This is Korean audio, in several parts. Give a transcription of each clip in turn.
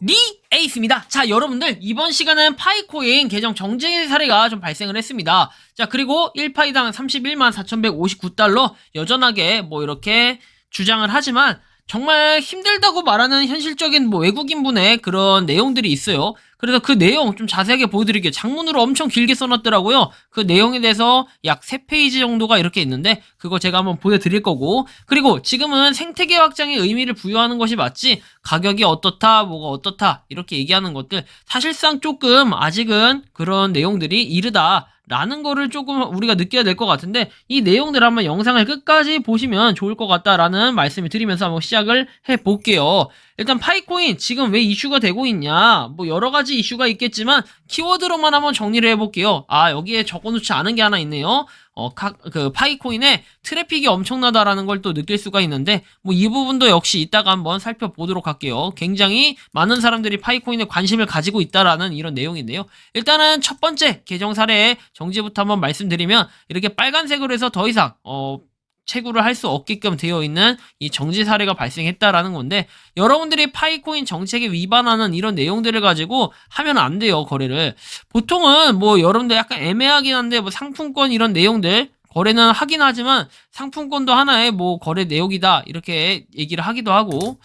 안녕하세요 리 에이스입니다. 자 여러분들 이번 시간은 파이코인 계정 정지 사례가 좀 발생을 했습니다. 자 그리고 1파이당 31만 4159달러 여전하게 뭐 이렇게 주장을 하지만 정말 힘들다고 말하는 현실적인 뭐 외국인분의 그런 내용들이 있어요 그래서 그 내용 좀 자세하게 보여드릴게요. 장문으로 엄청 길게 써놨더라고요. 그 내용에 대해서 약 3페이지 정도가 이렇게 있는데 그거 제가 한번 보여드릴 거고. 그리고 지금은 생태계 확장에 의미를 부여하는 것이 맞지? 가격이 어떻다 뭐가 어떻다 이렇게 얘기하는 것들. 사실상 조금 아직은 그런 내용들이 이르다 라는 거를 조금 우리가 느껴야 될 것 같은데 이 내용들 한번 영상을 끝까지 보시면 좋을 것 같다라는 말씀을 드리면서 한번 시작을 해 볼게요. 일단 파이코인 지금 왜 이슈가 되고 있냐 뭐 여러 가지 이슈가 있겠지만 키워드로만 한번 정리를 해볼게요. 아 여기에 적어놓지 않은 게 하나 있네요. 어, 카, 그, 파이코인의 트래픽이 엄청나다라는 걸 또 느낄 수가 있는데, 뭐, 이 부분도 역시 이따가 한번 살펴보도록 할게요. 굉장히 많은 사람들이 파이코인에 관심을 가지고 있다라는 이런 내용인데요. 일단은 첫 번째 계정 사례 정지부터 한번 말씀드리면, 이렇게 빨간색으로 해서 더 이상, 어, 채굴을 할 수 없게끔 되어 있는 이 정지 사례가 발생했다라는 건데 여러분들이 파이코인 정책에 위반하는 이런 내용들을 가지고 하면 안 돼요 거래를. 보통은 뭐 여러분들 약간 애매하긴 한데 뭐 상품권 이런 내용들 거래는 하긴 하지만 상품권도 하나의 뭐 거래 내역이다 이렇게 얘기를 하기도 하고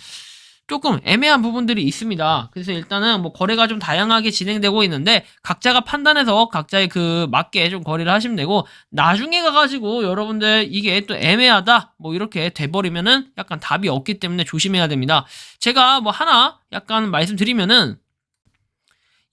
조금 애매한 부분들이 있습니다. 그래서 일단은 뭐 거래가 좀 다양하게 진행되고 있는데 각자가 판단해서 각자의 그 맞게 좀 거래를 하시면 되고 나중에 가가지고 여러분들 이게 또 애매하다 뭐 이렇게 돼버리면은 약간 답이 없기 때문에 조심해야 됩니다. 제가 뭐 하나 약간 말씀드리면은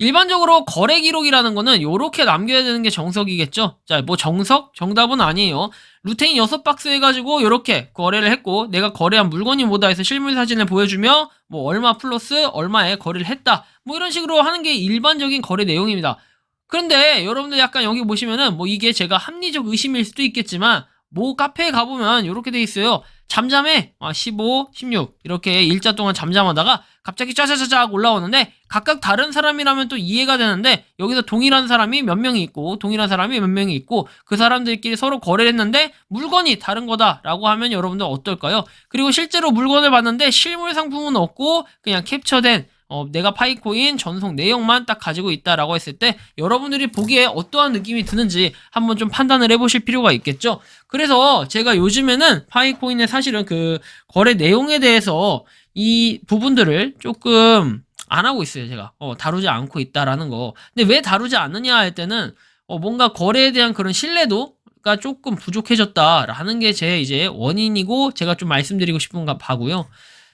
일반적으로 거래 기록이라는 거는 요렇게 남겨야 되는 게 정석이겠죠. 자, 뭐 정석? 정답은 아니에요. 루테인 6박스 해가지고 요렇게 거래를 했고 내가 거래한 물건이 뭐다 해서 실물 사진을 보여주며 뭐 얼마 플러스 얼마에 거래를 했다. 뭐 이런 식으로 하는 게 일반적인 거래 내용입니다. 그런데 여러분들 약간 여기 보시면은 뭐 이게 제가 합리적 의심일 수도 있겠지만 뭐 카페에 가보면 이렇게 돼 있어요. 잠잠해. 아, 15, 16 이렇게 일자 동안 잠잠하다가 갑자기 짜자자작 올라오는데 각각 다른 사람이라면 또 이해가 되는데 여기서 동일한 사람이 몇 명이 있고 동일한 사람이 몇 명이 있고 그 사람들끼리 서로 거래를 했는데 물건이 다른 거다라고 하면 여러분들 어떨까요? 그리고 실제로 물건을 봤는데 실물 상품은 없고 그냥 캡처된 어, 내가 파이코인 전송 내용만 딱 가지고 있다라고 했을 때 여러분들이 보기에 어떠한 느낌이 드는지 한번 좀 판단을 해보실 필요가 있겠죠. 그래서 제가 요즘에는 파이코인의 사실은 그 거래 내용에 대해서 이 부분들을 조금 안 하고 있어요. 제가 어, 다루지 않고 있다라는 거. 근데 왜 다루지 않느냐 할 때는 어, 뭔가 거래에 대한 그런 신뢰도 가 조금 부족해졌다라는 게 제 이제 원인이고 제가 좀 말씀드리고 싶은 가 바고요.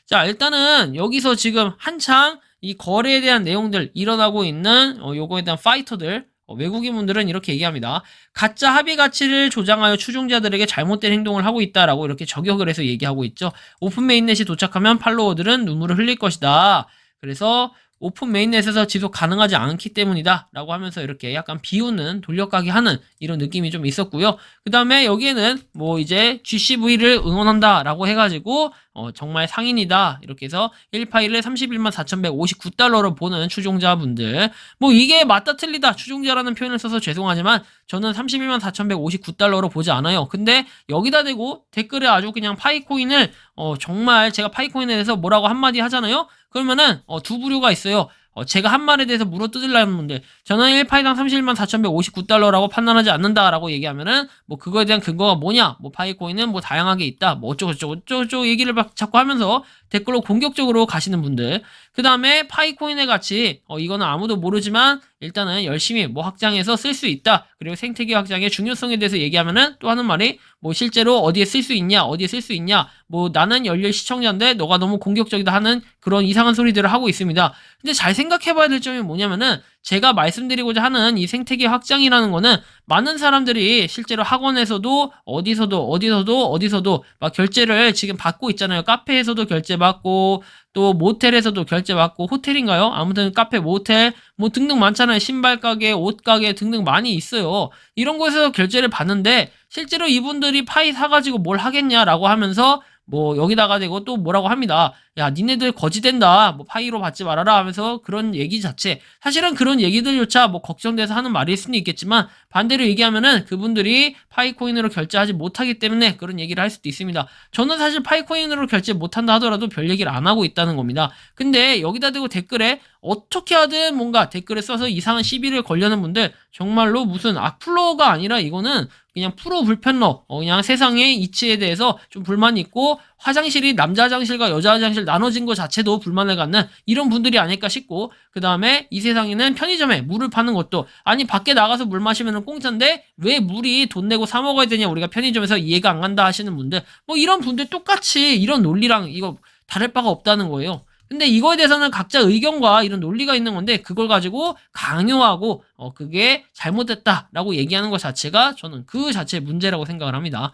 자 일단은 여기서 지금 한창 이 거래에 대한 내용들 일어나고 있는 어, 요거에 대한 파이터들 어, 외국인분들은 이렇게 얘기합니다. 가짜 합의 가치를 조장하여 추종자들에게 잘못된 행동을 하고 있다라고 이렇게 저격을 해서 얘기하고 있죠. 오픈 메인넷이 도착하면 팔로워들은 눈물을 흘릴 것이다. 그래서 오픈 메인넷에서 지속 가능하지 않기 때문이다 라고 하면서 이렇게 약간 비우는 돌려가기 하는 이런 느낌이 좀 있었고요. 그 다음에 여기에는 뭐 이제 GCV를 응원한다 라고 해가지고 어, 정말 상인이다 이렇게 해서 1파일을 31만 4159달러로 보는 추종자분들. 뭐 이게 맞다 틀리다 추종자라는 표현을 써서 죄송하지만 저는 31만 4159달러로 보지 않아요. 근데 여기다 대고 댓글에 아주 그냥 파이코인을 어, 정말 제가 파이코인에 대해서 뭐라고 한마디 하잖아요? 그러면은 어, 두 부류가 있어요. 어, 제가 한 말에 대해서 물어 뜯으려는 분들 저는 1파이당 31만 4,159달러라고 판단하지 않는다라고 얘기하면은 뭐 그거에 대한 근거가 뭐냐? 뭐 파이코인은 뭐 다양하게 있다. 뭐 어쩌고저쩌고 어쩌고저쩌고 얘기를 막 자꾸 하면서 댓글로 공격적으로 가시는 분들. 그 다음에 파이코인의 가치. 어, 이거는 아무도 모르지만 일단은 열심히 뭐 확장해서 쓸 수 있다. 그리고 생태계 확장의 중요성에 대해서 얘기하면은 또 하는 말이 뭐 실제로 어디에 쓸 수 있냐 어디에 쓸 수 있냐. 뭐 나는 열렬 시청자인데 너가 너무 공격적이다 하는 그런 이상한 소리들을 하고 있습니다. 근데 잘 생각해봐야 될 점이 뭐냐면은 제가 말씀드리고자 하는 이 생태계 확장이라는 거는 많은 사람들이 실제로 학원에서도 어디서도 어디서도 어디서도 막 결제를 지금 받고 있잖아요. 카페에서도 결제 받고 또 모텔에서도 결제 받고 호텔인가요? 아무튼 카페, 모텔 뭐 등등 많잖아요. 신발 가게, 옷 가게 등등 많이 있어요. 이런 곳에서 결제를 받는데 실제로 이분들이 파이 사가지고 뭘 하겠냐라고 하면서 뭐 여기다가 대고 또 뭐라고 합니다. 야 니네들 거지된다. 뭐 파이로 받지 말아라 하면서 그런 얘기 자체 사실은 그런 얘기들조차 뭐 걱정돼서 하는 말일 수는 있겠지만 반대로 얘기하면은 그분들이 파이코인으로 결제하지 못하기 때문에 그런 얘기를 할 수도 있습니다. 저는 사실 파이코인으로 결제 못한다 하더라도 별 얘기를 안 하고 있다는 겁니다. 근데 여기다 대고 댓글에 어떻게 하든 뭔가 댓글에 써서 이상한 시비를 걸려는 분들 정말로 무슨 악플러가 아니라 이거는 그냥 프로 불편러 어, 그냥 세상의 이치에 대해서 좀 불만이 있고 화장실이 남자 화장실과 여자 화장실 나눠진 것 자체도 불만을 갖는 이런 분들이 아닐까 싶고 그 다음에 이 세상에는 편의점에 물을 파는 것도 아니 밖에 나가서 물 마시면 공짜인데 왜 물이 돈 내고 사 먹어야 되냐 우리가 편의점에서 이해가 안 간다 하시는 분들 뭐 이런 분들 똑같이 이런 논리랑 이거 다를 바가 없다는 거예요. 근데 이거에 대해서는 각자 의견과 이런 논리가 있는 건데 그걸 가지고 강요하고 어 그게 잘못됐다라고 얘기하는 것 자체가 저는 그 자체의 문제라고 생각을 합니다.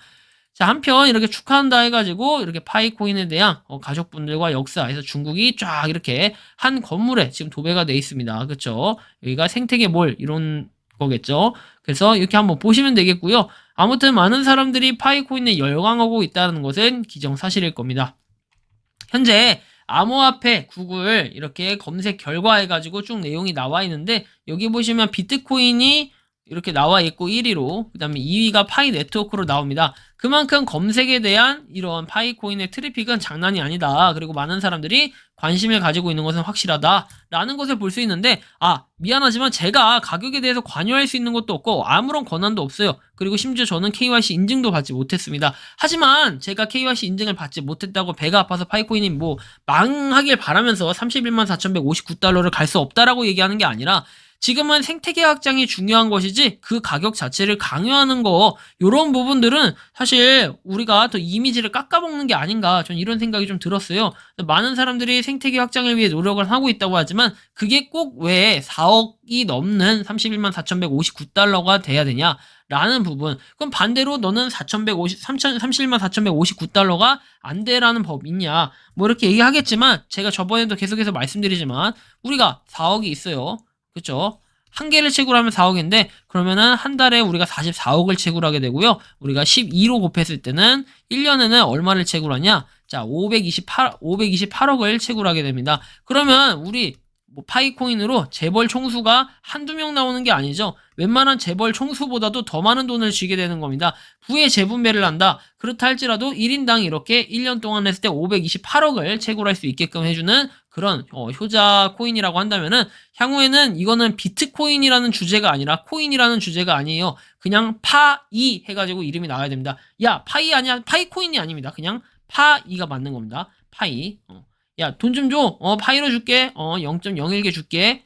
자 한편 이렇게 축하한다 해가지고 이렇게 파이코인에 대한 어, 가족분들과 역사에서 중국이 쫙 이렇게 한 건물에 지금 도배가 돼 있습니다. 그렇죠? 여기가 생태계 몰 이런 거겠죠. 그래서 이렇게 한번 보시면 되겠고요. 아무튼 많은 사람들이 파이코인에 열광하고 있다는 것은 기정사실일 겁니다. 현재 암호화폐 구글 이렇게 검색 결과 해가지고 쭉 내용이 나와 있는데 여기 보시면 비트코인이 이렇게 나와 있고 1위로 그 다음에 2위가 파이 네트워크로 나옵니다. 그만큼 검색에 대한 이런 파이 코인의 트래픽은 장난이 아니다. 그리고 많은 사람들이 관심을 가지고 있는 것은 확실하다. 라는 것을 볼 수 있는데 아 미안하지만 제가 가격에 대해서 관여할 수 있는 것도 없고 아무런 권한도 없어요. 그리고 심지어 저는 KYC 인증도 받지 못했습니다. 하지만 제가 KYC 인증을 받지 못했다고 배가 아파서 파이코인이 뭐 망하길 바라면서 31만 4,159달러를 갈 수 없다라고 얘기하는 게 아니라 지금은 생태계 확장이 중요한 것이지 그 가격 자체를 강요하는 거 이런 부분들은 사실 우리가 더 이미지를 깎아먹는 게 아닌가 전 이런 생각이 좀 들었어요. 많은 사람들이 생태계 확장을 위해 노력을 하고 있다고 하지만 그게 꼭 왜 4억이 넘는 31만 4,159달러가 돼야 되냐? 라는 부분. 그럼 반대로 너는 4,150, 3,000, 31만 4,159달러가 안 돼라는 법 있냐? 뭐 이렇게 얘기하겠지만 제가 저번에도 계속해서 말씀드리지만 우리가 4억이 있어요. 그쵸? 한 개를 채굴하면 4억인데 그러면은 한 달에 우리가 44억을 채굴하게 되고요. 우리가 12로 곱했을 때는 1년에는 얼마를 채굴하냐? 자, 528 528억을 채굴하게 됩니다. 그러면 우리 뭐 파이코인으로 재벌 총수가 한두 명 나오는 게 아니죠. 웬만한 재벌 총수보다도 더 많은 돈을 쥐게 되는 겁니다. 부의 재분배를 한다. 그렇다 할지라도 1인당 이렇게 1년 동안 했을 때 528억을 채굴할 수 있게끔 해주는 그런 어, 효자 코인이라고 한다면은 향후에는 이거는 비트코인이라는 주제가 아니라 코인이라는 주제가 아니에요. 그냥 파이 해가지고 이름이 나와야 됩니다. 야 파이 아니야 파이 코인이 아닙니다. 그냥 파이가 맞는 겁니다. 파이. 어. 야, 돈 좀 줘. 어, 파이로 줄게. 어, 0.01개 줄게.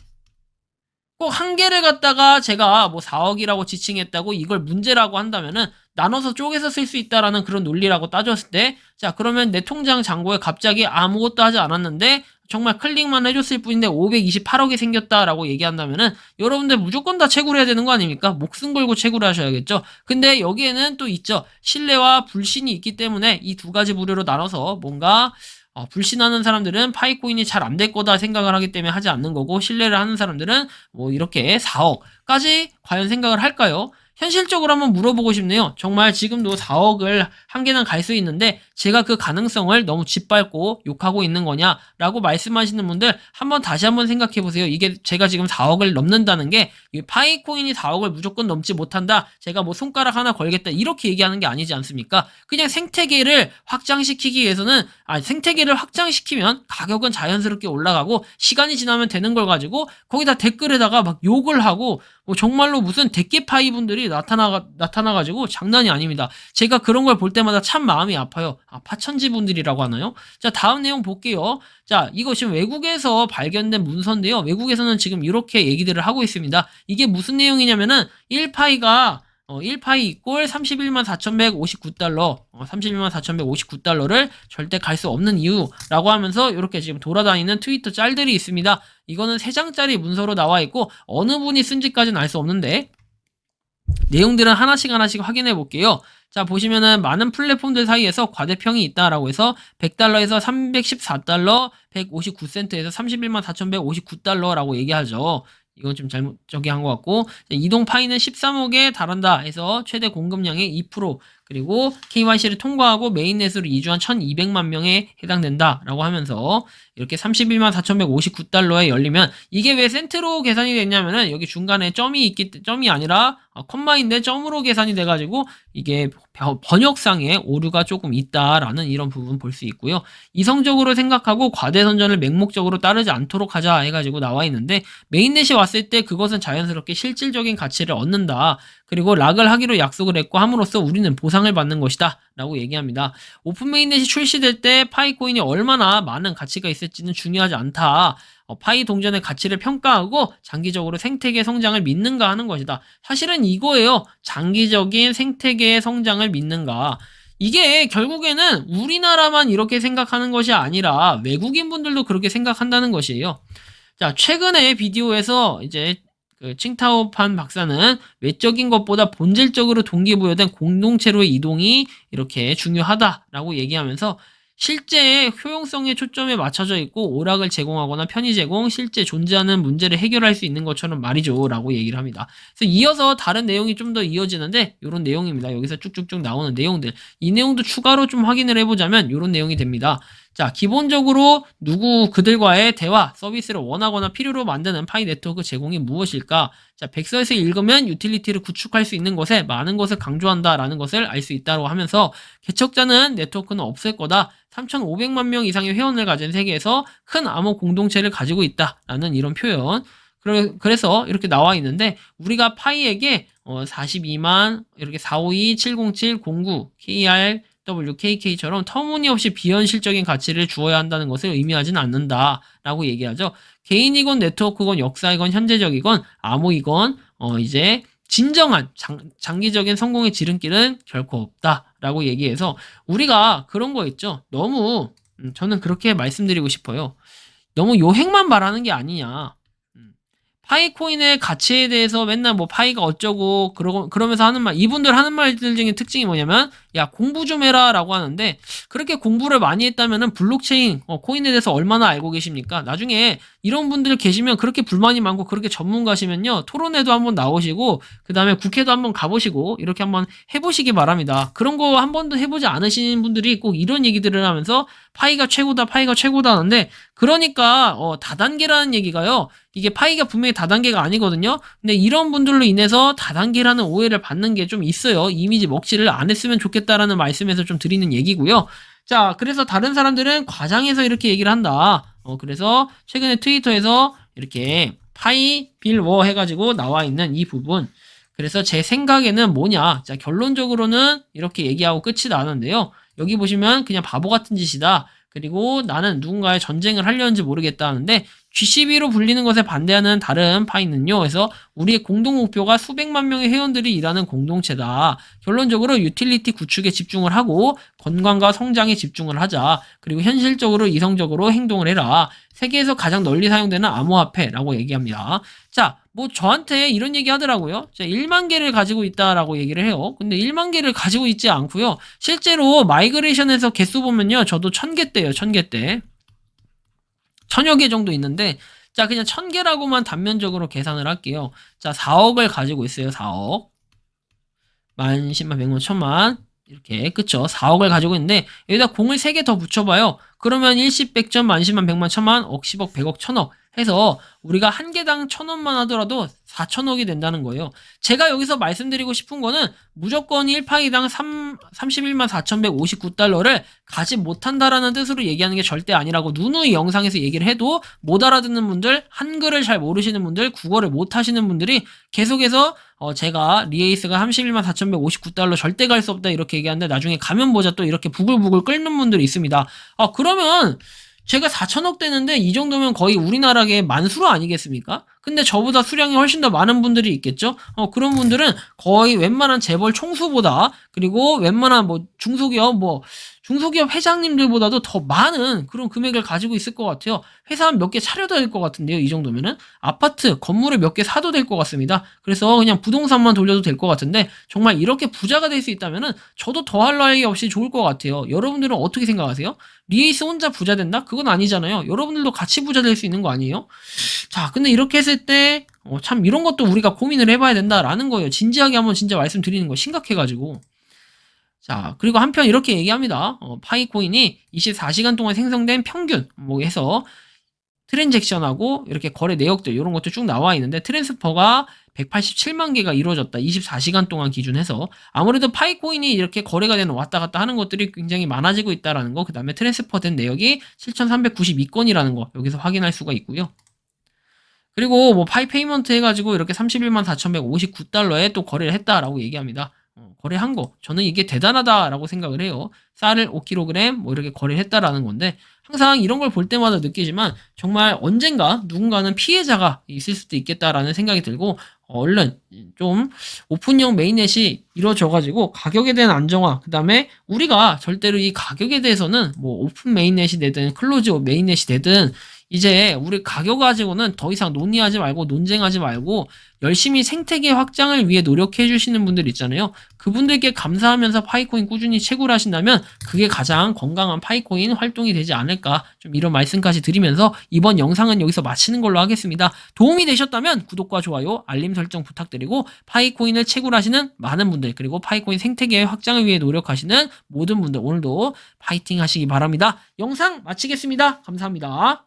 꼭 한 개를 갖다가 제가 뭐 4억이라고 지칭했다고 이걸 문제라고 한다면은 나눠서 쪼개서 쓸 수 있다라는 그런 논리라고 따졌을 때, 자, 그러면 내 통장 잔고에 갑자기 아무것도 하지 않았는데, 정말 클릭만 해줬을 뿐인데 528억이 생겼다라고 얘기한다면은 여러분들 무조건 다 채굴해야 되는 거 아닙니까? 목숨 걸고 채굴하셔야겠죠. 근데 여기에는 또 있죠. 신뢰와 불신이 있기 때문에 이 두 가지 부류로 나눠서 뭔가 어, 불신하는 사람들은 파이코인이 잘 안 될 거다 생각을 하기 때문에 하지 않는 거고 신뢰를 하는 사람들은 뭐 이렇게 4억까지 과연 생각을 할까요? 현실적으로 한번 물어보고 싶네요. 정말 지금도 4억을 한 개는 갈 수 있는데 제가 그 가능성을 너무 짓밟고 욕하고 있는 거냐라고 말씀하시는 분들 한번 다시 한번 생각해 보세요. 이게 제가 지금 4억을 넘는다는 게 파이코인이 4억을 무조건 넘지 못한다. 제가 뭐 손가락 하나 걸겠다 이렇게 얘기하는 게 아니지 않습니까? 그냥 생태계를 확장시키기 위해서는 아 생태계를 확장시키면 가격은 자연스럽게 올라가고 시간이 지나면 되는 걸 가지고 거기다 댓글에다가 막 욕을 하고 뭐 정말로 무슨 대깨파이 분들이 나타나 나타나 가지고 장난이 아닙니다. 제가 그런 걸 볼 때마다 참 마음이 아파요. 아, 파천지 분들이라고 하나요? 자 다음 내용 볼게요. 자 이거 지금 외국에서 발견된 문서인데요. 외국에서는 지금 이렇게 얘기들을 하고 있습니다. 이게 무슨 내용이냐면은 1파이가 어, 1파이 이꼴 31만 4,159달러, 어, 31만 4,159달러를 절대 갈 수 없는 이유라고 하면서 이렇게 지금 돌아다니는 트위터 짤들이 있습니다. 이거는 3장짜리 문서로 나와 있고 어느 분이 쓴지까지는 알 수 없는데 내용들은 하나씩 하나씩 확인해 볼게요. 자, 보시면은 많은 플랫폼들 사이에서 과대평이 있다라고 해서 100달러에서 314달러, 159센트에서 31만 4,159달러라고 얘기하죠. 이건 좀 잘못 저기 한 것 같고 자, 이동 파이는 13억에 달한다 해서 최대 공급량의 2% 그리고 KYC를 통과하고 메인넷으로 이주한 1,200만 명에 해당된다라고 하면서 이렇게 31만 4,159달러에 열리면 이게 왜 센트로 계산이 됐냐면은 여기 중간에 점이 있기 때- 점이 아니라 어, 컴마인데 점으로 계산이 돼 가지고 이게 벼- 번역상에 오류가 조금 있다라는 이런 부분 볼 수 있고요. 이성적으로 생각하고 과대 선전을 맹목적으로 따르지 않도록 하자 해 가지고 나와 있는데 메인넷이 왔을 때 그것은 자연스럽게 실질적인 가치를 얻는다. 그리고 락을 하기로 약속을 했고 함으로써 우리는 보상을 받는 것이다. 라고 얘기합니다. 오픈 메인넷이 출시될 때 파이코인이 얼마나 많은 가치가 있을지는 중요하지 않다. 어, 파이 동전의 가치를 평가하고 장기적으로 생태계 성장을 믿는가 하는 것이다. 사실은 이거예요. 장기적인 생태계의 성장을 믿는가. 이게 결국에는 우리나라만 이렇게 생각하는 것이 아니라 외국인 분들도 그렇게 생각한다는 것이에요. 자, 최근에 비디오에서 이제 그 칭타오판 박사는 외적인 것보다 본질적으로 동기부여된 공동체로의 이동이 이렇게 중요하다라고 얘기하면서 실제의 효용성에 초점에 맞춰져 있고 오락을 제공하거나 편의 제공, 실제 존재하는 문제를 해결할 수 있는 것처럼 말이죠. 라고 얘기를 합니다. 그래서 이어서 다른 내용이 좀 더 이어지는데 이런 내용입니다. 여기서 쭉쭉쭉 나오는 내용들. 이 내용도 추가로 좀 확인을 해보자면 이런 내용이 됩니다. 자, 기본적으로 누구 그들과의 대화, 서비스를 원하거나 필요로 만드는 파이 네트워크 제공이 무엇일까? 자, 백서에서 읽으면 유틸리티를 구축할 수 있는 것에 많은 것을 강조한다라는 것을 알 수 있다고 하면서 개척자는 네트워크는 없을 거다. 3,500만 명 이상의 회원을 가진 세계에서 큰 암호 공동체를 가지고 있다라는 이런 표현. 그래- 그래서 이렇게 나와 있는데 우리가 파이에게 어, 42만 이렇게 452 707 09 KR WKK처럼 터무니없이 비현실적인 가치를 주어야 한다는 것을 의미하지는 않는다라고 얘기하죠. 개인이건 네트워크건 역사이건 현재적이건 암호이건 어 이제 진정한 장, 장기적인 성공의 지름길은 결코 없다라고 얘기해서 우리가 그런 거 있죠. 너무 음, 저는 그렇게 말씀드리고 싶어요. 너무 요행만 말하는 게 아니냐. 음, 파이코인의 가치에 대해서 맨날 뭐 파이가 어쩌고 그러고 그러면서 하는 말 이분들 하는 말들 중에 특징이 뭐냐면 야 공부 좀 해라라고 하는데 그렇게 공부를 많이 했다면은 블록체인 어, 코인에 대해서 얼마나 알고 계십니까? 나중에 이런 분들 계시면 그렇게 불만이 많고 그렇게 전문가시면요 토론회도 한번 나오시고 그 다음에 국회도 한번 가보시고 이렇게 한번 해보시기 바랍니다. 그런 거 한 번도 해보지 않으신 분들이 꼭 이런 얘기들을 하면서 파이가 최고다 파이가 최고다 하는데 그러니까 어, 다단계라는 얘기가요 이게 파이가 분명히 다단계가 아니거든요. 근데 이런 분들로 인해서 다단계라는 오해를 받는 게 좀 있어요. 이미지 먹칠을 안 했으면 좋겠다 라는 말씀에서 좀 드리는 얘기고요. 자, 그래서 다른 사람들은 과장해서 이렇게 얘기를 한다. 어, 그래서 최근에 트위터에서 이렇게 파이 빌워 해가지고 나와 있는 이 부분. 그래서 제 생각에는 뭐냐. 자, 결론적으로는 이렇게 얘기하고 끝이 나는데요. 여기 보시면 그냥 바보 같은 짓이다. 그리고 나는 누군가의 전쟁을 하려는지 모르겠다 하는데 G12로 불리는 것에 반대하는 다른 파이는요. 그래서 우리의 공동 목표가 수백만 명의 회원들이 일하는 공동체다. 결론적으로 유틸리티 구축에 집중을 하고 건강과 성장에 집중을 하자. 그리고 현실적으로 이성적으로 행동을 해라. 세계에서 가장 널리 사용되는 암호화폐라고 얘기합니다. 자, 뭐 저한테 이런 얘기 하더라고요. 자, 1만 개를 가지고 있다라고 얘기를 해요. 근데 1만 개를 가지고 있지 않고요. 실제로 마이그레이션에서 개수 보면요. 저도 1000개 대예요. 1000개 대. 천여 개 정도 있는데 자 그냥 천 개라고만 단면적으로 계산을 할게요. 자 4억을 가지고 있어요. 4억 만, 10만, 100만, 1000만 이렇게 그쵸 4억을 가지고 있는데 여기다 공을 3개 더 붙여봐요. 그러면 1십, 100점, 만, 10만, 100만, 1000만, 억, 10억, 100억, 1000억 해서 우리가 한 개당 1000원만 하더라도 4천억이 된다는 거예요. 제가 여기서 말씀드리고 싶은 거는 무조건 1파이당 3, 31만 4,159달러를 가지 못한다라는 뜻으로 얘기하는 게 절대 아니라고 누누이 영상에서 얘기를 해도 못 알아듣는 분들, 한글을 잘 모르시는 분들, 국어를 못 하시는 분들이 계속해서 어, 제가 리에이스가 31만 4,159달러 절대 갈 수 없다 이렇게 얘기하는데 나중에 가면 보자 또 이렇게 부글부글 끓는 분들이 있습니다. 아, 그러면 제가 4천억 되는데 이 정도면 거의 우리나라의 만수로 아니겠습니까? 근데 저보다 수량이 훨씬 더 많은 분들이 있겠죠? 어, 그런 분들은 거의 웬만한 재벌 총수보다 그리고 웬만한 뭐 중소기업 뭐 중소기업 회장님들보다도 더 많은 그런 금액을 가지고 있을 것 같아요. 회사 몇 개 차려도 될 것 같은데요. 이 정도면은 아파트 건물을 몇 개 사도 될 것 같습니다. 그래서 그냥 부동산만 돌려도 될 것 같은데 정말 이렇게 부자가 될 수 있다면은 저도 더할 나위 없이 좋을 것 같아요. 여러분들은 어떻게 생각하세요? 리에이스 혼자 부자 된다? 그건 아니잖아요. 여러분들도 같이 부자 될 수 있는 거 아니에요? 자, 근데 이렇게 했을 때, 어, 참, 이런 것도 우리가 고민을 해봐야 된다라는 거예요. 진지하게 한번 진짜 말씀드리는 거 심각해가지고. 자, 그리고 한편 이렇게 얘기합니다. 어, 파이코인이 24시간 동안 생성된 평균, 뭐 해서 트랜잭션하고 이렇게 거래 내역들, 이런 것도 쭉 나와 있는데, 트랜스퍼가 187만 개가 이루어졌다. 24시간 동안 기준해서. 아무래도 파이코인이 이렇게 거래가 되는 왔다 갔다 하는 것들이 굉장히 많아지고 있다라는 거, 그 다음에 트랜스퍼 된 내역이 7,392건이라는 거, 여기서 확인할 수가 있고요. 그리고 뭐 파이 페이먼트 해가지고 이렇게 31만 4,159달러에 또 거래를 했다라고 얘기합니다. 어, 거래한 거. 저는 이게 대단하다라고 생각을 해요. 쌀을 5kg 뭐 이렇게 거래를 했다라는 건데 항상 이런 걸 볼 때마다 느끼지만 정말 언젠가 누군가는 피해자가 있을 수도 있겠다라는 생각이 들고 어, 얼른 좀 오픈형 메인넷이 이루어져가지고 가격에 대한 안정화 그 다음에 우리가 절대로 이 가격에 대해서는 뭐 오픈 메인넷이 되든 클로즈 메인넷이 되든 이제 우리 가격 가지고는 더 이상 논의하지 말고 논쟁하지 말고 열심히 생태계 확장을 위해 노력해 주시는 분들 있잖아요. 그분들께 감사하면서 파이코인 꾸준히 채굴 하신다면 그게 가장 건강한 파이코인 활동이 되지 않을까 좀 이런 말씀까지 드리면서 이번 영상은 여기서 마치는 걸로 하겠습니다. 도움이 되셨다면 구독과 좋아요, 알림 설정 부탁드리고 파이코인을 채굴하시는 많은 분들 그리고 파이코인 생태계 확장을 위해 노력하시는 모든 분들 오늘도 파이팅 하시기 바랍니다. 영상 마치겠습니다. 감사합니다.